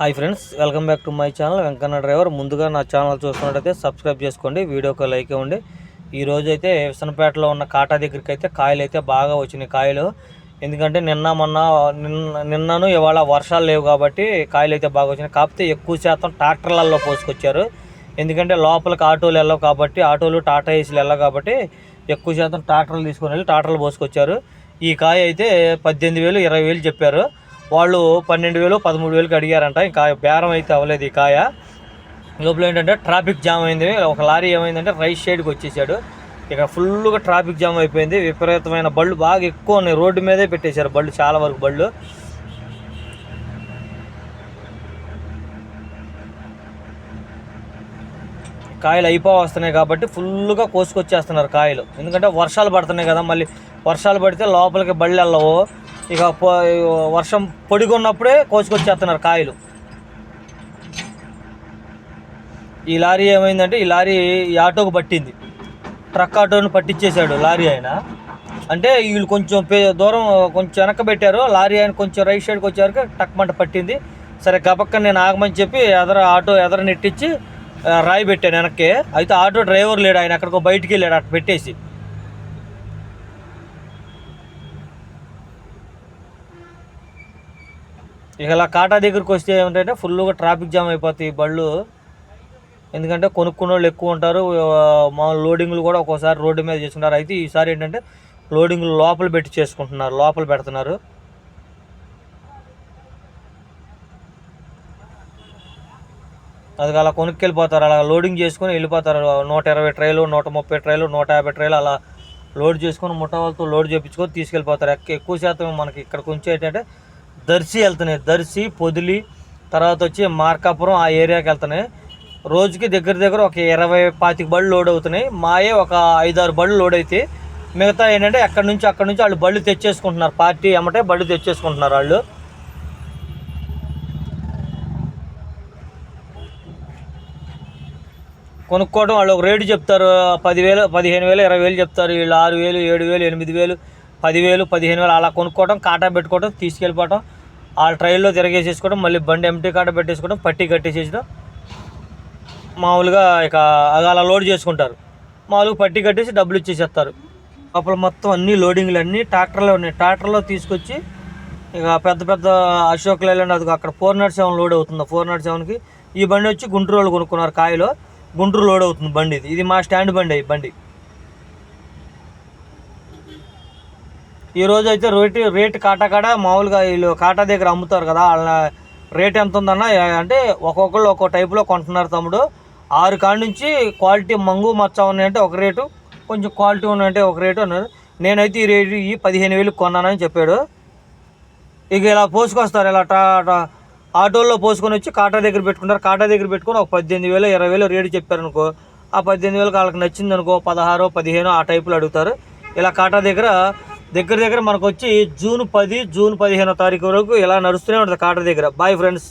Hi friends welcome back to my channel Venkanna driver. ముందుగా నా channel చూస్తున్నట్టయితే subscribe చేసుకోండి వీడియోకి లైక్ ఇవ్వండి. ఈ అయితే విసనపేటలో ఉన్న కాటా దగ్గరికి అయితే కాయలు అయితే బాగా వచ్చినాయి కాయలు. ఎందుకంటే నిన్న మొన్న నిన్న నిన్నను ఇవాళ వర్షాలు లేవు కాబట్టి కాయలు అయితే బాగా వచ్చినాయి. కాకపోతే ఎక్కువ శాతం ట్రాక్టర్లలో పోసుకొచ్చారు. ఎందుకంటే లోపలికి ఆటోలు వెళ్ళవు కాబట్టి ఆటోలు టాటా ఏసీలు వెళ్ళవు కాబట్టి ఎక్కువ శాతం ట్రాక్టర్లు తీసుకొని వెళ్ళి ట్రాక్టర్లు పోసుకొచ్చారు. ఈ కాయ అయితే పద్దెనిమిది వేలు ఇరవై వేలు చెప్పారు. వాళ్ళు పన్నెండు వేలు పదమూడు వేలకు అడిగారంట. ఇంకా బేరం అయితే అవ్వలేదు ఈ కాయ. లోపల ఏంటంటే ట్రాఫిక్ జామ్ అయింది. ఒక లారీ ఏమైందంటే రైట్ సైడ్కి వచ్చేసాడు. ఇక ఫుల్గా ట్రాఫిక్ జామ్ అయిపోయింది. విపరీతమైన బళ్ళు బాగా ఎక్కువ ఉన్నాయి. రోడ్డు మీదే పెట్టేశారు బళ్ళు చాలా వరకు బళ్ళు. కాయలు అయిపో వస్తున్నాయి కాబట్టి ఫుల్గా కోసుకొచ్చేస్తున్నారు కాయలు. ఎందుకంటే వర్షాలు పడుతున్నాయి కదా మళ్ళీ వర్షాలు పడితే లోపలికి బళ్ళు వెళ్ళవు. ఇక వర్షం పొడిగొన్నప్పుడే కోసుకొచ్చేస్తున్నారు కాయలు. ఈ లారీ ఏమైందంటే ఈ లారీ ఈ ఆటోకు పట్టింది. ట్రక్ ఆటోని పట్టించేశాడు లారీ ఆయన. అంటే వీళ్ళు కొంచెం పే- దూరం కొంచెం వెనక పెట్టారు. లారీ ఆయన కొంచెం రైట్ సైడ్కి వచ్చారు టక్ మంట పట్టింది. సరే గబక్క నేను ఆగమని చెప్పి ఎదర ఆటో ఎదర నెట్టించి రాయి పెట్టాను వెనక్కి. అయితే ఆటో డ్రైవర్ లేడు ఆయన అక్కడికి బయటికి వెళ్ళాడు అట్లా పెట్టేసి. ఇక ఇలా కాటా దగ్గరికి వస్తే ఏమిటంటే ఫుల్గా ట్రాఫిక్ జామ్ అయిపోతాయి బళ్ళు. ఎందుకంటే కొనుక్కున్న వాళ్ళు ఎక్కువ ఉంటారు. మామూలు మా లోడింగ్లు కూడా ఒక్కోసారి రోడ్డు మీద చేసుకుంటారు అయితే ఈసారి ఏంటంటే లోడింగ్లు లోపల పెట్టి చేసుకుంటున్నారు. లోపల పెడుతున్నారు. అది అలా కొనుక్కెళ్ళిపోతారు. అలా లోడింగ్ చేసుకొని వెళ్ళిపోతారు. నూట ఇరవై ట్రైలు నూట ముప్పై ట్రైలు నూట యాభై ట్రైలు అలా లోడ్ చేసుకొని ముఠా వాళ్ళతో లోడ్ చేయించుకొని తీసుకెళ్ళిపోతారు. ఎక్క- ఎక్కువ శాతం మనకి ఇక్కడ కొంచెం ఏంటంటే దర్శి వెళ్తున్నాయి. దర్శి పొదిలి తర్వాత వచ్చి మార్కాపురం ఆ ఏరియాకి వెళ్తున్నాయి. రోజుకి దగ్గర దగ్గర ఒక ఇరవై పాతిక బళ్ళు లోడ్ అవుతున్నాయి. మాయే ఒక ఐదారు బళ్ళు లోడ్ అయితే మిగతా ఏంటంటే ఎక్కడి నుంచి అక్కడి నుంచి వాళ్ళు బళ్ళు తెచ్చేసుకుంటున్నారు. పార్టీ ఎమ్మటే బళ్ళు తెచ్చేసుకుంటున్నారు వాళ్ళు. కొనుక్కోవడం వాళ్ళు ఒక రేటు చెప్తారు. పదివేలు పదిహేను వేలు ఇరవై వేలు చెప్తారు. వీళ్ళు ఆరు వేలు ఏడు వేలు ఎనిమిది వేలు పదివేలు పదిహేను వేలు అలా కొనుక్కోవడం కాటా పెట్టుకోవడం తీసుకెళ్ళిపోవడం ఆ ట్రైల్లో తిరగేసేసుకోవడం మళ్ళీ బండి ఎంటీ కాట పెట్టేసుకోవడం పట్టి కట్టేసేసడం మామూలుగా ఇక అలా లోడ్ చేసుకుంటారు. మామూలుగా పట్టి కట్టేసి డబ్బులు ఇచ్చేసేస్తారు. అప్పుడు మొత్తం అన్ని లోడింగ్లు అన్నీ ట్రాక్టర్లో ఉన్నాయి. ట్రాక్టర్లో తీసుకొచ్చి ఇక పెద్ద పెద్ద అశోక్ లైలాండ్ అది అక్కడ ఫోర్ నాట్ సెవెన్ లోడ్ అవుతుంది. ఫోర్ నాట్ సెవెన్కి ఈ బండి వచ్చి గుంటూరు వాళ్ళు కొనుక్కున్నారు కాయలో. గుంటూరు లోడ్ అవుతుంది బండి ఇది. ఇది మా స్టాండ్ బండి ఈ బండి. ఈ అయితే రేటు రేటు కాటా కాడ మామూలుగా వీళ్ళు కాటా దగ్గర అమ్ముతారు కదా వాళ్ళ రేట్ ఎంత ఉందన్న అంటే ఒక్కొక్కళ్ళు ఒక్కో టైపులో కొంటున్నారు తమ్ముడు. ఆరు కాడ నుంచి క్వాలిటీ మంగు మచ్చ ఉన్నాయంటే ఒక రేటు కొంచెం క్వాలిటీ ఉన్నాయంటే ఒక రేటు అన్నారు. నేనైతే ఈ రేటు ఈ పదిహేను వేలు కొన్నానని చెప్పాడు. ఇక ఇలా పోసుకొస్తారు ఇలా టా ఆటోల్లో పోసుకొని వచ్చి కాటా దగ్గర పెట్టుకుంటారు. కాటా దగ్గర పెట్టుకొని ఒక పద్దెనిమిది వేలు ఇరవై వేలు రేటు చెప్పారనుకో ఆ పద్దెనిమిది వేలకు వాళ్ళకి నచ్చింది అనుకో పదహారో పదిహేనో ఆ టైపులో అడుగుతారు. ఇలా కాటా దగ్గర దగ్గర దగ్గర మనకు వచ్చి జూన్ పది జూన్ పదిహేనో తారీఖు వరకు ఇలా నడుస్తూనే ఉంటుంది కాటర్ దగ్గర. Bye friends